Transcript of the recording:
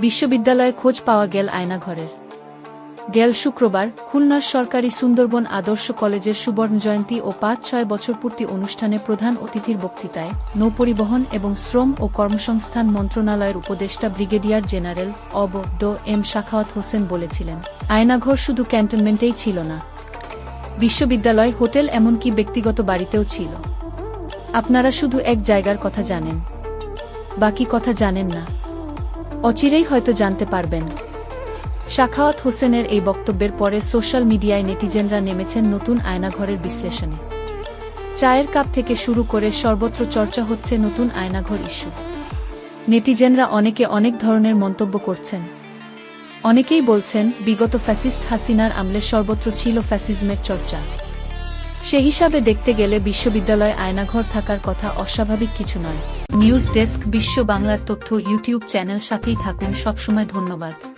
বিশ্ববিদ্যালয়ে খোঁজ পাওয়া গেল আয়নাঘরের। গেল শুক্রবার খুলনার সরকারি সুন্দরবন আদর্শ কলেজের সুবর্ণ জয়ন্তী ও পাঁচ ছয় বছর পূর্তি অনুষ্ঠানে প্রধান অতিথির বক্তৃতায় নৌপরিবহন এবং শ্রম ও কর্মসংস্থান মন্ত্রণালয়ের উপদেষ্টা ব্রিগেডিয়ার জেনারেল অব ড এম শাখাওয়াত হোসেন বলেছিলেন, আয়নাঘর শুধু ক্যান্টনমেন্টেই ছিল না। বিশ্ববিদ্যালয়, হোটেল এমনকি ব্যক্তিগত বাড়িতেও ছিল। আপনারা শুধু এক জায়গার কথা জানেন। বাকি কথা জানেন না। অচিরেই হয়তো জানতে পারবেন। শাখাওয়াত হোসেনের এই বক্তব্যের পরে সোশ্যাল মিডিয়ায় নেটিজেনরা নেমেছেন নতুন আয়নাঘরের বিশ্লেষণে। চায়ের কাপ থেকে শুরু করে সর্বত্র চর্চা হচ্ছে নতুন আয়নাঘর ইস্যু। নেটিজেনরা অনেকে অনেক ধরনের মন্তব্য করছেন। অনেকেই বলছেন, বিগত ফ্যাসিস্ট হাসিনার আমলে সর্বত্র ছিল ফ্যাসিজমের চর্চা। সে হিসাবে দেখতে গেলে বিশ্ববিদ্যালয় আয়নাঘর থাকার কথা অস্বাভাবিক কিছু নয়। নিউজ ডেস্ক বিশ্ব বাংলার তথ্য, ইউটিউব চ্যানেল সাথেই থাকুন। সবসময় ধন্যবাদ।